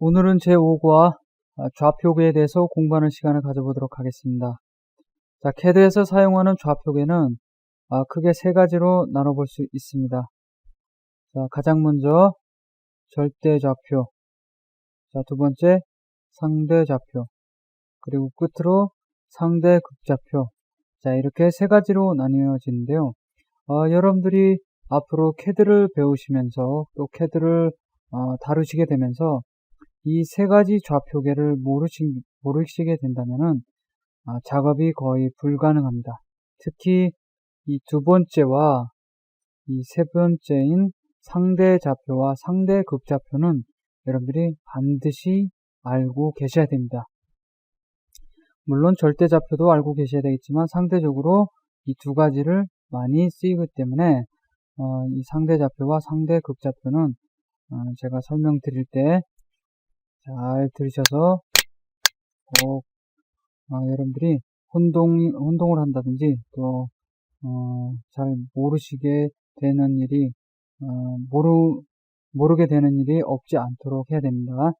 오늘은 제5과 좌표계에 대해서 공부하는 시간을 가져보도록 하겠습니다. 자, CAD에서 사용하는 좌표계는 아, 크게 세 가지로 나눠볼 수 있습니다. 자, 가장 먼저 절대 좌표, 자, 두 번째 상대 좌표, 그리고 끝으로 상대 극좌표. 자, 이렇게 세 가지로 나뉘어지는데요. 어, 여러분들이 앞으로 CAD를 배우시면서 또 CAD를 어, 다루시게 되면서 이 세 가지 좌표계를 모르시, 모르시게 된다면 아, 작업이 거의 불가능합니다. 특히 이 두 번째와 이 세 번째인 상대 좌표와 상대 극좌표는 여러분들이 반드시 알고 계셔야 됩니다. 물론 절대 좌표도 알고 계셔야 되겠지만 상대적으로 이 두 가지를 많이 쓰이기 때문에 어, 이 상대 좌표와 상대 극좌표는 어, 제가 설명드릴 때 잘 들으셔서 꼭 어, 여러분들이 혼동 혼동을 한다든지 또 어, 잘 모르시게 되는 일이 어, 모르 모르게 되는 일이 없지 않도록 해야 됩니다.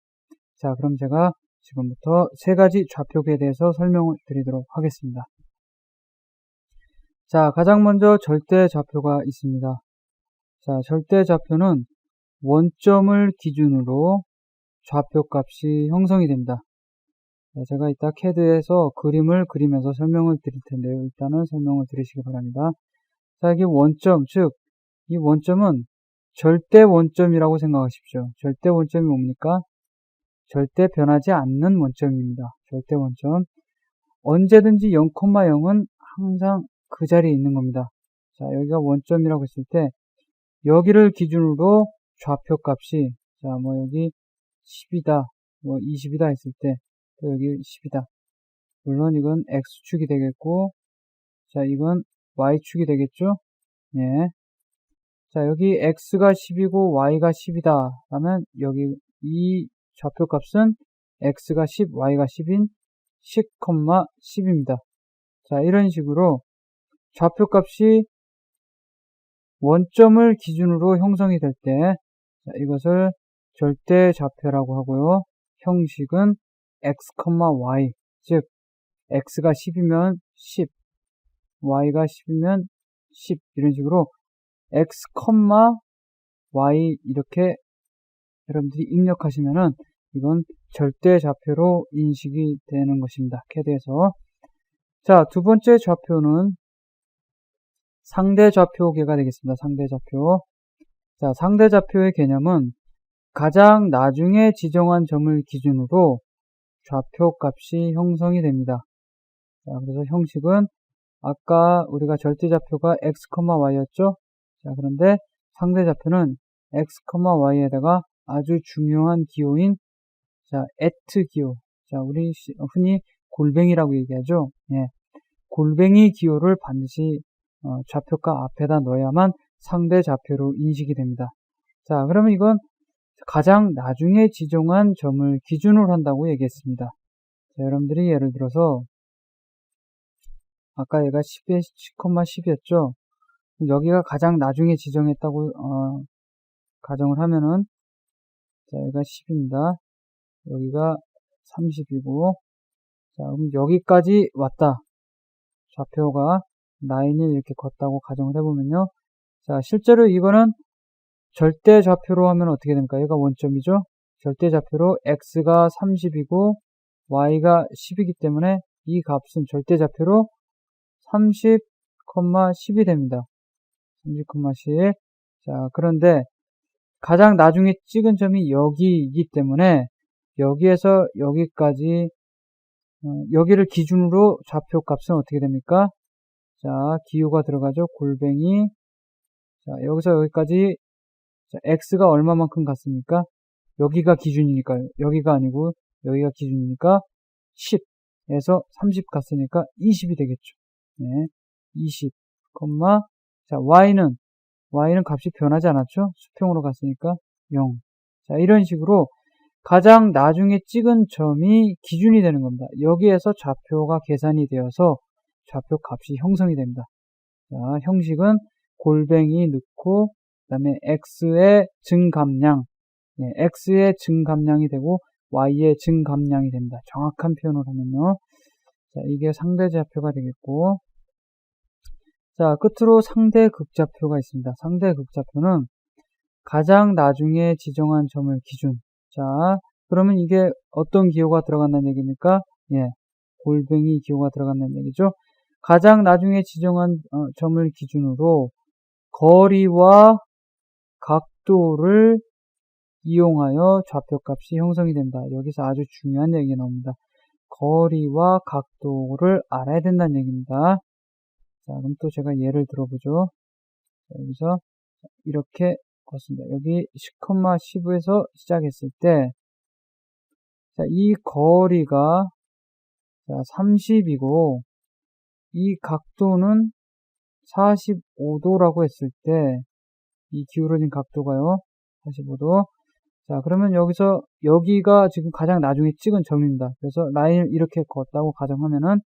자, 그럼 제가 지금부터 세 가지 좌표계에 대해서 설명을 드리도록 하겠습니다. 자, 가장 먼저 절대 좌표가 있습니다. 자, 절대 좌표는 원점을 기준으로 좌표 값이 형성이 됩니다. 자, 제가 이따 CAD에서 그림을 그리면서 설명을 드릴 텐데요. 일단은 설명을 드리시기 바랍니다. 자, 여기 원점, 즉, 이 원점은 절대 원점이라고 생각하십시오. 절대 원점이 뭡니까? 절대 변하지 않는 원점입니다. 절대 원점. 언제든지 0,0은 항상 그 자리에 있는 겁니다. 자, 여기가 원점이라고 했을 때, 여기를 기준으로 좌표 값이, 자, 뭐 여기 10이다, 뭐 20이다 했을 때, 또 여기 10이다. 물론 이건 X축이 되겠고, 자, 이건 Y축이 되겠죠? 예. 자, 여기 X가 10이고 Y가 10이다. 라면 여기 이 좌표 값은 X가 10, Y가 10인 10, 10입니다. 자, 이런 식으로 좌표 값이 원점을 기준으로 형성이 될 때, 자, 이것을 절대 좌표라고 하고요. 형식은 x, y, 즉 x가 10이면 10, y가 10이면 10 이런 식으로 x, y 이렇게 여러분들이 입력하시면은 이건 절대 좌표로 인식이 되는 것입니다. CAD에서 자, 두 번째 좌표는 상대 좌표계가 되겠습니다. 상대 좌표. 자, 상대 좌표의 개념은 가장 나중에 지정한 점을 기준으로 좌표 값이 형성이 됩니다. 자, 그래서 형식은 아까 우리가 절대 좌표가 x, y였죠? 자, 그런데 상대 좌표는 x, y에다가 아주 중요한 기호인 자, at 기호. 자, 우리 흔히 골뱅이라고 얘기하죠. 예. 골뱅이 기호를 반드시 어, 좌표가 앞에다 넣어야만 상대 좌표로 인식이 됩니다. 자, 그러면 이건 가장 나중에 지정한 점을 기준으로 한다고 얘기했습니다. 자, 여러분들이 예를 들어서 아까 얘가 10에 10,10이었죠. 여기가 가장 나중에 지정했다고 어, 가정을 하면은 자, 여기가 10입니다. 여기가 30이고 자, 그럼 여기까지 왔다. 좌표가 라인을 이렇게 걷다고 가정을 해보면요. 자, 실제로 이거는 절대 좌표로 하면 어떻게 됩니까? 얘가 원점이죠? 절대 좌표로 x가 30이고 y가 10이기 때문에 이 값은 절대 좌표로 30,10이 됩니다. 30,10. 자, 그런데 가장 나중에 찍은 점이 여기이기 때문에 여기에서 여기까지 어, 여기를 기준으로 좌표 값은 어떻게 됩니까? 자, 기호가 들어가죠. 골뱅이. 자, 여기서 여기까지 자, x가 얼마만큼 갔습니까? 여기가 기준이니까요. 여기가 아니고 여기가 기준이니까 10에서 30 갔으니까 20이 되겠죠. 네. 20, 자, y는 y는 값이 변하지 않았죠? 수평으로 갔으니까 0. 자, 이런 식으로 가장 나중에 찍은 점이 기준이 되는 겁니다. 여기에서 좌표가 계산이 되어서 좌표 값이 형성이 됩니다. 자, 형식은 골뱅이 넣고 그 다음에 x의 증감량 예, x의 증감량이 되고 y의 증감량이 됩니다. 정확한 표현을 하면요. 자, 이게 상대 좌표가 되겠고 자, 끝으로 상대 극좌표가 있습니다. 상대 극좌표는 가장 나중에 지정한 점을 기준. 자, 그러면 이게 어떤 기호가 들어간다는 얘기입니까? 예, 골뱅이 기호가 들어간다는 얘기죠. 가장 나중에 지정한 어, 점을 기준으로 거리와 각도를 이용하여 좌표값이 형성이 된다. 여기서 아주 중요한 얘기가 나옵니다. 거리와 각도를 알아야 된다는 얘기입니다. 자, 그럼 또 제가 예를 들어보죠. 자, 여기서 이렇게 걷습니다. 여기 10,15에서 시작했을 때, 자, 이 거리가 자, 30이고, 이 각도는 45도라고 했을 때, 이 기울어진 각도가요, 45도. 자, 그러면 여기서, 여기가 지금 가장 나중에 찍은 점입니다. 그래서 라인을 이렇게 걷다고 가정하면은,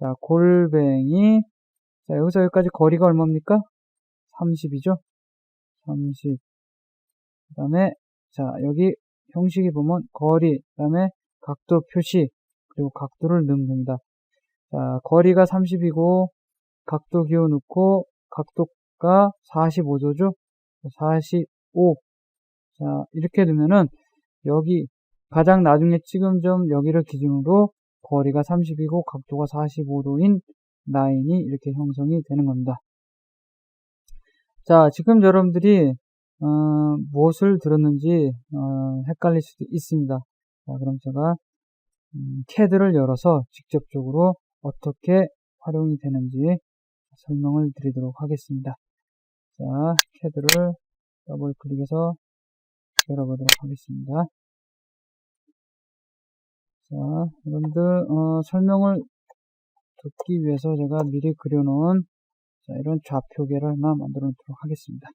자, 골뱅이, 자, 여기서 여기까지 거리가 얼마입니까? 30이죠? 30. 그 다음에, 자, 여기 형식이 보면 거리, 그 다음에 각도 표시, 그리고 각도를 넣으면 됩니다. 자, 거리가 30이고, 각도 기호 넣고, 각도 가 45도죠? 45. 자, 이렇게 되면은, 여기, 가장 나중에 찍은 점 여기를 기준으로 거리가 30이고 각도가 45도인 라인이 이렇게 형성이 되는 겁니다. 자, 지금 여러분들이 어, 무엇을 들었는지 어, 헷갈릴 수도 있습니다. 자, 그럼 제가 음, CAD를 열어서 직접적으로 어떻게 활용이 되는지 설명을 드리도록 하겠습니다. 자, CAD를 더블 클릭해서 열어보도록 하겠습니다. 자, 여러분들 어, 설명을 듣기 위해서 제가 미리 그려놓은 자, 이런 좌표계를 하나 만들어 놓도록 하겠습니다.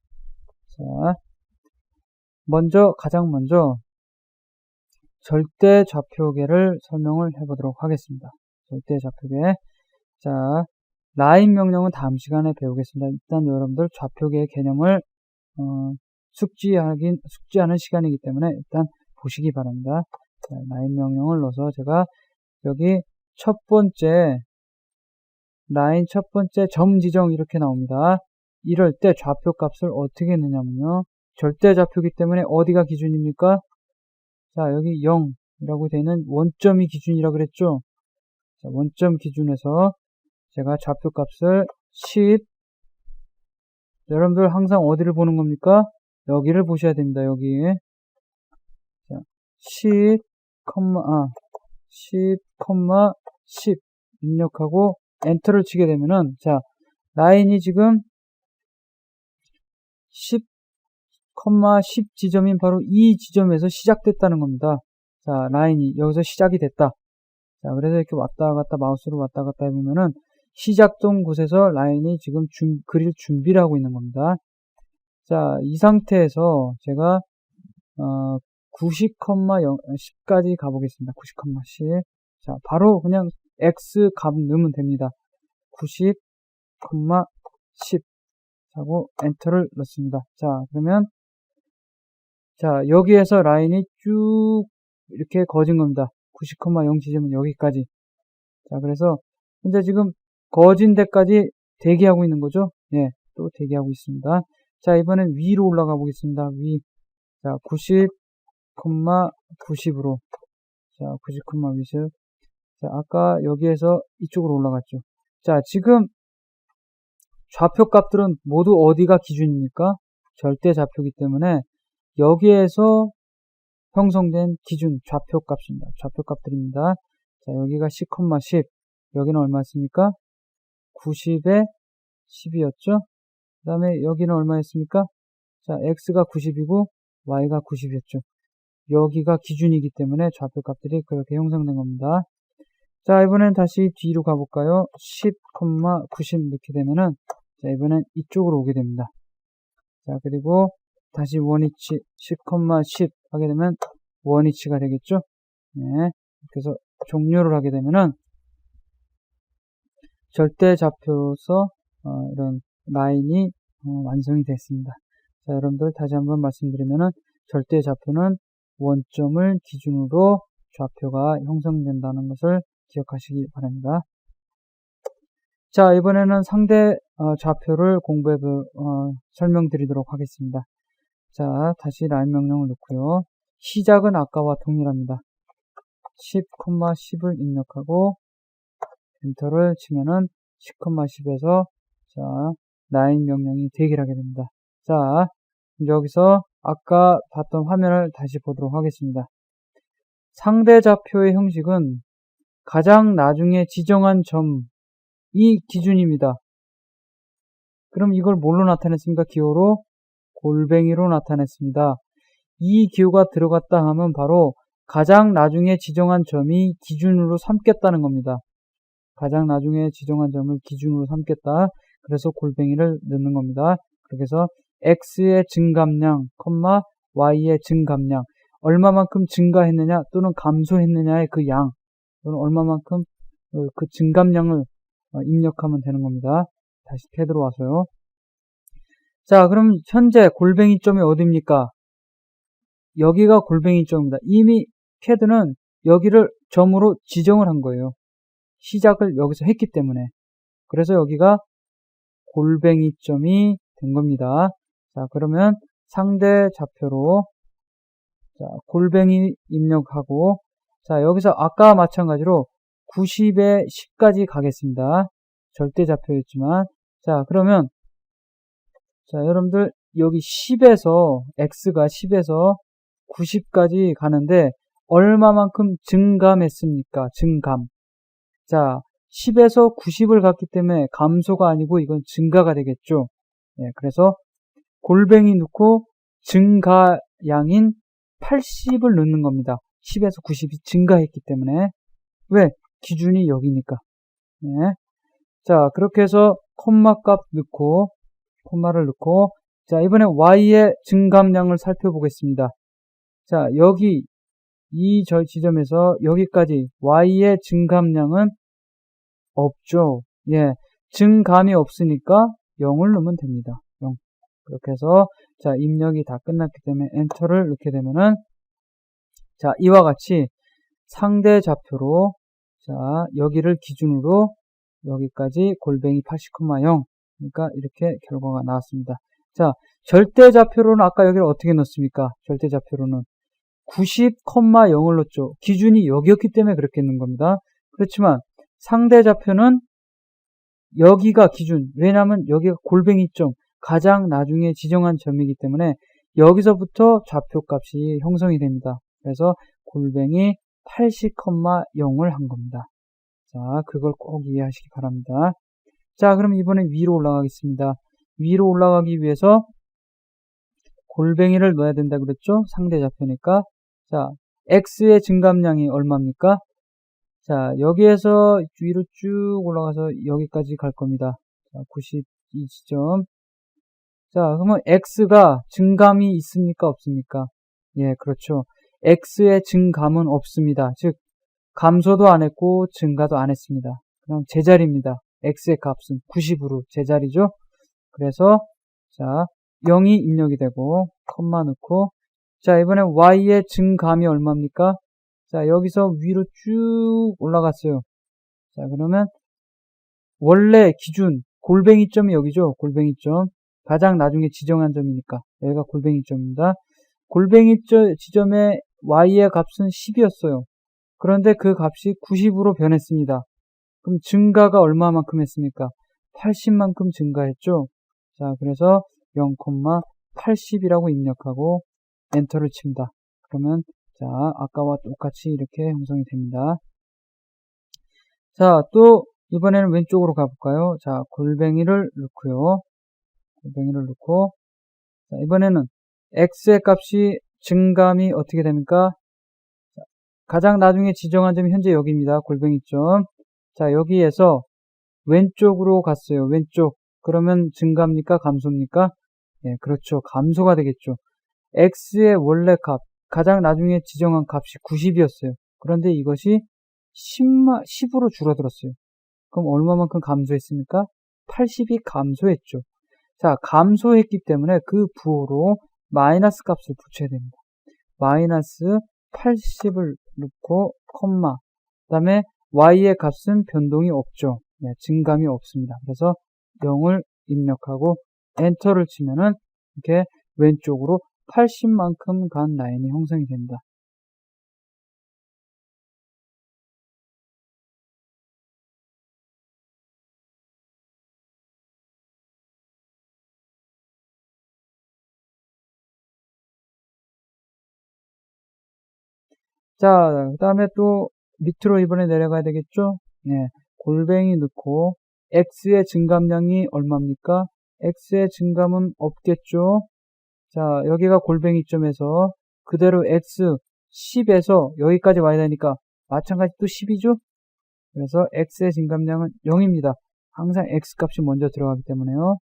자, 먼저 가장 먼저 절대 좌표계를 설명을 해보도록 하겠습니다. 절대 좌표계. 자, 라인 명령은 다음 시간에 배우겠습니다. 일단 여러분들 좌표계의 개념을 어, 숙지하긴 숙지하는 시간이기 때문에 일단 보시기 바랍니다. 자, 라인 명령을 넣어서 제가 여기 첫 번째 라인 첫 번째 점 지정 이렇게 나옵니다. 이럴 때 좌표 값을 어떻게 넣냐면요. 절대 좌표기 때문에 어디가 기준입니까? 자, 여기 0이라고 되는 원점이 기준이라 그랬죠? 자, 원점 기준에서 제가 좌표 값을 10 여러분들 항상 어디를 보는 겁니까? 여기를 보셔야 됩니다. 여기 자, 10, 아, 10, 10 입력하고 엔터를 치게 되면은 자 라인이 지금 10, 10 지점인 바로 이 지점에서 시작됐다는 겁니다. 자 라인이 여기서 시작이 됐다. 자 그래서 이렇게 왔다 갔다 마우스로 왔다 갔다 해보면은 시작된 곳에서 라인이 지금 준, 그릴 준비를 하고 있는 겁니다. 자, 이 상태에서 제가 어, 90,0 10까지 가보겠습니다. 90,10. 자, 바로 그냥 x 값 넣으면 됩니다. 90, 10 하고 엔터를 넣습니다. 자, 그러면 자, 여기에서 라인이 쭉 이렇게 거진 겁니다. 90,0 지점은 여기까지. 자, 그래서 현재 지금 거진 데까지 대기하고 있는 거죠. 예, 또 대기하고 있습니다. 자, 이번엔 위로 올라가 보겠습니다. 위. 자, 90, 90으로. 자, 90, 20. 자, 아까 여기에서 이쪽으로 올라갔죠. 자, 지금 좌표 값들은 모두 어디가 기준입니까? 절대 좌표기 때문에 여기에서 형성된 기준 좌표 값입니다. 좌표 값들입니다. 자, 여기가 10, 10. 여기는 얼마였습니까? 90에 10이었죠? 그 다음에 여기는 얼마였습니까? 자, x가 90이고 y가 90이었죠. 여기가 기준이기 때문에 좌표 값들이 그렇게 형성된 겁니다. 자, 이번엔 다시 뒤로 가볼까요? 10, 90 이렇게 되면은, 자, 이번엔 이쪽으로 오게 됩니다. 자, 그리고 다시 원위치 10, 10 하게 되면 원위치가 되겠죠? 네. 그래서 종료를 하게 되면은, 절대 좌표로서, 어, 이런 라인이 어, 완성이 됐습니다. 자, 여러분들 다시 한번 말씀드리면은, 절대 좌표는 원점을 기준으로 좌표가 형성된다는 것을 기억하시기 바랍니다. 자, 이번에는 상대 어, 좌표를 공부해 어, 설명드리도록 하겠습니다. 자, 다시 라인 명령을 넣고요. 시작은 아까와 동일합니다. 10, 10을 입력하고 엔터를 치면은 10, 10에서 자, 라인 명령이 대기하게 됩니다. 자, 여기서 아까 봤던 화면을 다시 보도록 하겠습니다. 상대 좌표의 형식은 가장 나중에 지정한 점 이 기준입니다. 그럼 이걸 뭘로 나타냈습니까? 기호로 골뱅이로 나타냈습니다. 이 기호가 들어갔다 하면 바로 가장 나중에 지정한 점이 기준으로 삼겠다는 겁니다. 가장 나중에 지정한 점을 기준으로 삼겠다. 그래서 골뱅이를 넣는 겁니다. 그렇게 해서 x의 증감량, y의 증감량 얼마만큼 증가했느냐 또는 감소했느냐의 그 양 또는 얼마만큼 그, 그 증감량을 어, 입력하면 되는 겁니다. 다시 패드로 와서요. 자, 그럼 현재 골뱅이점이 어디입니까? 여기가 골뱅이점입니다. 이미 캐드는 여기를 점으로 지정을 한 거예요. 시작을 여기서 했기 때문에. 그래서 여기가 골뱅이점이 된 겁니다. 자, 그러면 상대 좌표로 자, 골뱅이 입력하고 자, 여기서 아까 마찬가지로 90에 10까지 가겠습니다. 절대 좌표였지만 자, 그러면 자, 여러분들 여기 10에서 x가 10에서 90까지 가는데 얼마만큼 증감했습니까? 증감. 자, 10에서 90을 갔기 때문에 감소가 아니고 이건 증가가 되겠죠. 예, 그래서 골뱅이 넣고 증가양인 80을 넣는 겁니다. 10에서 90이 증가했기 때문에 왜? 기준이 여기니까. 예. 자, 그렇게 해서 콤마 값 넣고 콤마를 넣고 자, 이번에 y의 증감량을 살펴보겠습니다. 자, 여기 이저 지점에서 여기까지 y의 증감량은 없죠. 예. 증감이 없으니까 0을 넣으면 됩니다. 0. 그렇게 해서 자, 입력이 다 끝났기 때문에 엔터를 넣게 되면은 자, 이와 같이 상대 좌표로 자, 여기를 기준으로 여기까지 골뱅이 80,0 그러니까 이렇게 결과가 나왔습니다. 자, 절대 좌표로는 아까 여기를 어떻게 넣습니까? 절대 좌표로는 90,0을 넣었죠. 기준이 여기였기 때문에 그렇게 넣는 겁니다. 그렇지만 상대 좌표는 여기가 기준. 왜냐하면 여기가 골뱅이점, 가장 나중에 지정한 점이기 때문에 여기서부터 좌표 값이 형성이 됩니다. 그래서 골뱅이 80,0을 한 겁니다. 자, 그걸 꼭 이해하시기 바랍니다. 자, 그럼 이번에 위로 올라가겠습니다. 위로 올라가기 위해서 골뱅이를 넣어야 된다 그랬죠? 상대 좌표니까. 자, x의 증감량이 얼마입니까? 자, 여기에서 위로 쭉 올라가서 여기까지 갈 겁니다. 자, 92지점. 자, 그러면 x가 증감이 있습니까? 없습니까? 예, 그렇죠. x의 증감은 없습니다. 즉, 감소도 안 했고 증가도 안 했습니다. 그냥 제자리입니다. x의 값은 90으로 제자리죠. 그래서 자 0이 입력이 되고 컴마 넣고 자 이번에 y의 증감이 얼마입니까? 자 여기서 위로 쭉 올라갔어요. 자 그러면 원래 기준 골뱅이점이 여기죠. 골뱅이점 가장 나중에 지정한 점이니까 여기가 골뱅이점입니다. 골뱅이 지점의 y의 값은 10이었어요. 그런데 그 값이 90으로 변했습니다. 그럼 증가가 얼마만큼 했습니까? 80만큼 증가했죠? 자, 그래서 0,80이라고 입력하고 엔터를 칩니다. 그러면 자, 아까와 똑같이 이렇게 형성이 됩니다. 자, 또 이번에는 왼쪽으로 가볼까요? 자, 골뱅이를 넣고요. 골뱅이를 넣고 자, 이번에는 x의 값이 증감이 어떻게 됩니까? 자, 가장 나중에 지정한 점이 현재 여기입니다. 골뱅이점. 자, 여기에서 왼쪽으로 갔어요. 왼쪽. 그러면 증가입니까? 감소입니까? 예, 그렇죠. 감소가 되겠죠. X의 원래 값, 가장 나중에 지정한 값이 90이었어요. 그런데 이것이 10마, 10으로 줄어들었어요. 그럼 얼마만큼 감소했습니까? 80이 감소했죠. 자, 감소했기 때문에 그 부호로 마이너스 값을 붙여야 됩니다. 마이너스 80을 넣고 콤마 그 다음에 y의 값은 변동이 없죠. 네, 증감이 없습니다. 그래서 0을 입력하고 엔터를 치면은 이렇게 왼쪽으로 80만큼 간 라인이 형성이 됩니다. 자, 그 다음에 또 밑으로 이번에 내려가야 되겠죠? 네, 골뱅이 넣고 x의 증감량이 얼마입니까? x의 증감은 없겠죠? 자, 여기가 골뱅이점에서 그대로 x 10에서 여기까지 와야 되니까 마찬가지 또 10이죠? 그래서 x의 증감량은 0입니다. 항상 x 값이 먼저 들어가기 때문에요.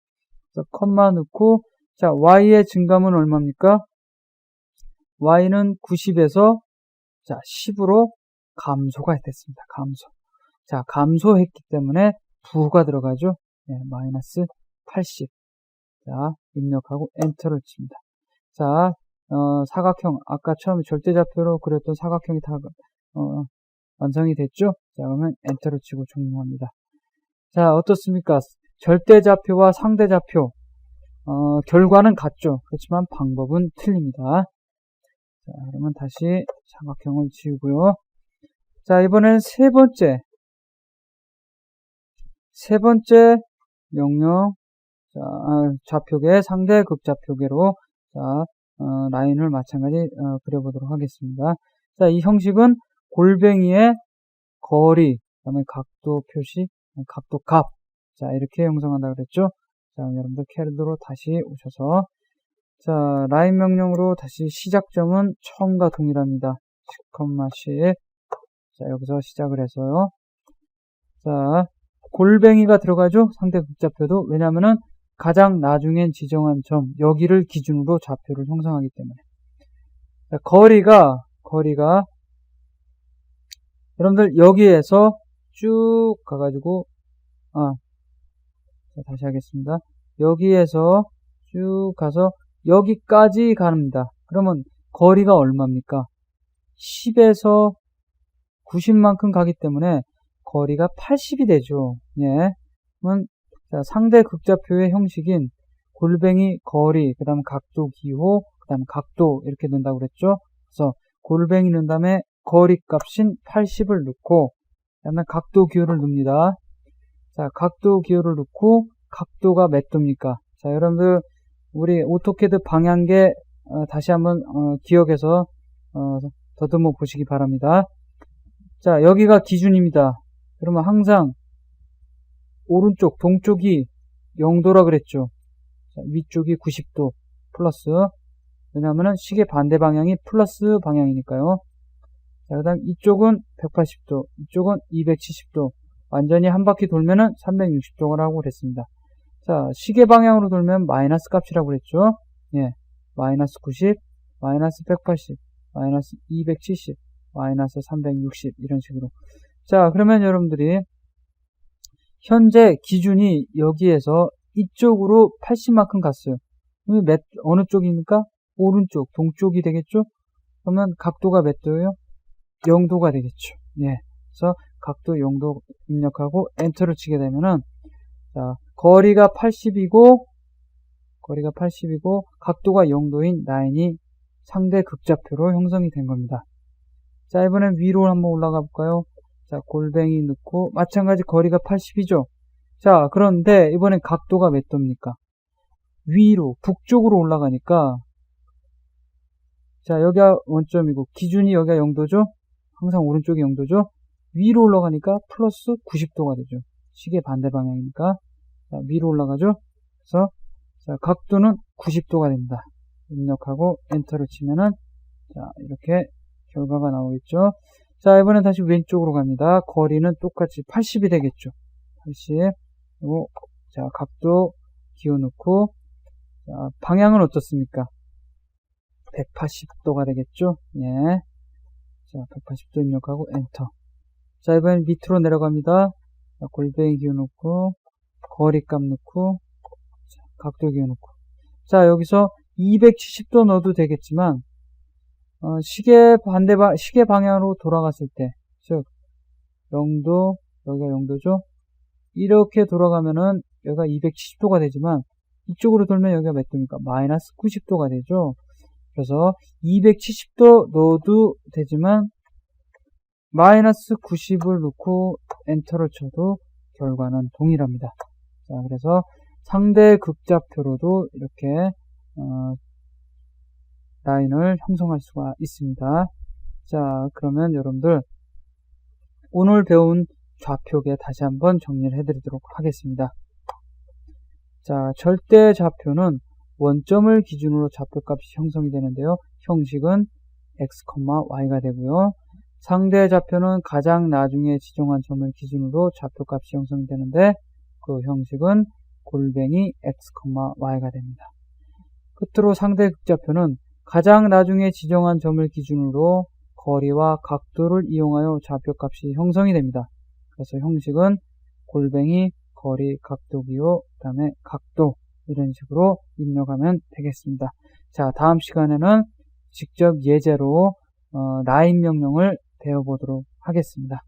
그래서 컴마 넣고 자, y의 증감은 얼마입니까? y는 90에서 자, 10으로 감소가 됐습니다. 감소. 자, 감소했기 때문에 부가 들어가죠. 네, 마이너스 80. 자, 입력하고 엔터를 칩니다. 자, 어, 사각형. 아까 처음에 절대좌표로 그렸던 사각형이 다 어, 완성이 됐죠? 자, 그러면 엔터를 치고 종료합니다. 자, 어떻습니까? 절대좌표와 상대좌표. 어, 결과는 같죠. 그렇지만 방법은 틀립니다. 자, 그러면 다시 사각형을 지우고요. 자, 이번엔 세 번째. 세 번째 명령. 자, 아, 좌표계 상대 극좌표계로 자, 어, 라인을 마찬가지 어, 그려보도록 하겠습니다. 자, 이 형식은 골뱅이의 거리, 그 다음에 각도 표시, 각도 값. 자, 이렇게 형성한다 그랬죠? 자, 여러분들 캐르드로 다시 오셔서 자, 라인 명령으로 다시 시작점은 처음과 동일합니다. 10,10. 자, 여기서 시작을 해서요. 자, 골뱅이가 들어가죠? 상대 극좌표도. 왜냐면은 가장 나중엔 지정한 점, 여기를 기준으로 좌표를 형성하기 때문에. 자, 거리가, 거리가, 여러분들 여기에서 쭉 가가지고, 아, 자, 다시 하겠습니다. 여기에서 쭉 가서 여기까지 갑니다. 그러면 거리가 얼마입니까? 10에서 90만큼 가기 때문에 거리가 80이 되죠. 예. 그러면 상대 극좌표의 형식인 골뱅이 거리, 그 다음 각도 기호, 그 다음 각도 이렇게 넣는다고 그랬죠. 그래서 골뱅이 넣은 다음에 거리 값인 80을 넣고 그 다음에 각도 기호를 넣습니다. 자, 각도 기호를 넣고 각도가 몇 도입니까? 자, 여러분들 우리 오토캐드 방향계 어, 다시 한번 어, 기억해서 어, 더듬어 보시기 바랍니다. 자, 여기가 기준입니다. 그러면 항상 오른쪽 동쪽이 0도라 그랬죠. 자, 위쪽이 90도 플러스 왜냐하면 시계 반대 방향이 플러스 방향이니까요. 자, 그 다음 이쪽은 180도, 이쪽은 270도. 완전히 한 바퀴 돌면은 360도라고 그랬습니다. 자, 시계 방향으로 돌면 마이너스 값이라고 그랬죠. 예. 마이너스 90, 마이너스 180, 마이너스 270, 마이너스 360 이런 식으로. 자, 그러면 여러분들이 현재 기준이 여기에서 이쪽으로 80만큼 갔어요. 그러면 몇, 어느 쪽입니까? 오른쪽, 동쪽이 되겠죠? 그러면 각도가 몇 도예요? 0도가 되겠죠. 예. 그래서 각도 0도 입력하고 엔터를 치게 되면은 자, 거리가 80이고 거리가 80이고 각도가 0도인 라인이 상대 극좌표로 형성이 된 겁니다. 자, 이번엔 위로 한번 올라가 볼까요? 자, 골뱅이 넣고 마찬가지 거리가 80이죠. 자, 그런데 이번엔 각도가 몇 도입니까? 위로 북쪽으로 올라가니까 자, 여기가 원점이고 기준이 여기가 0도죠? 항상 오른쪽이 0도죠? 위로 올라가니까 플러스 90도가 되죠. 시계 반대 방향이니까 자, 위로 올라가죠. 그래서 자, 각도는 90도가 됩니다. 입력하고 엔터를 치면은 자 이렇게 결과가 나오겠죠. 자 이번엔 다시 왼쪽으로 갑니다. 거리는 똑같이 80이 되겠죠. 80 그리고 자 각도 기어 넣고 자, 방향은 어떻습니까? 180도가 되겠죠. 예. 자 180도 입력하고 엔터. 자 이번엔 밑으로 내려갑니다. 자, 골뱅이 기어 넣고 거리값 넣고 각도 기어 넣고 자 여기서 270도 넣어도 되겠지만 어, 시계 반대 방 시계 방향으로 돌아갔을 때, 즉 0도 여기가 0도죠. 이렇게 돌아가면은 여기가 270도가 되지만 이쪽으로 돌면 여기가 몇 도입니까? 마이너스 90도가 되죠. 그래서 270도 넣어도 되지만 마이너스 90을 넣고 엔터를 쳐도 결과는 동일합니다. 자, 그래서 상대 극좌표로도 이렇게 어, 라인을 형성할 수가 있습니다. 자, 그러면 여러분들 오늘 배운 좌표계 다시 한번 정리를 해드리도록 하겠습니다. 자, 절대 좌표는 원점을 기준으로 좌표값이 형성이 되는데요. 형식은 x, y가 되고요. 상대 좌표는 가장 나중에 지정한 점을 기준으로 좌표값이 형성이 되는데 그 형식은 골뱅이 x, y가 됩니다. 끝으로 상대 극좌표는 가장 나중에 지정한 점을 기준으로 거리와 각도를 이용하여 좌표값이 형성이 됩니다. 그래서 형식은 골뱅이 거리 각도기호 그 다음에 각도 이런 식으로 입력하면 되겠습니다. 자 다음 시간에는 직접 예제로 어, 라인 명령을 배워보도록 하겠습니다.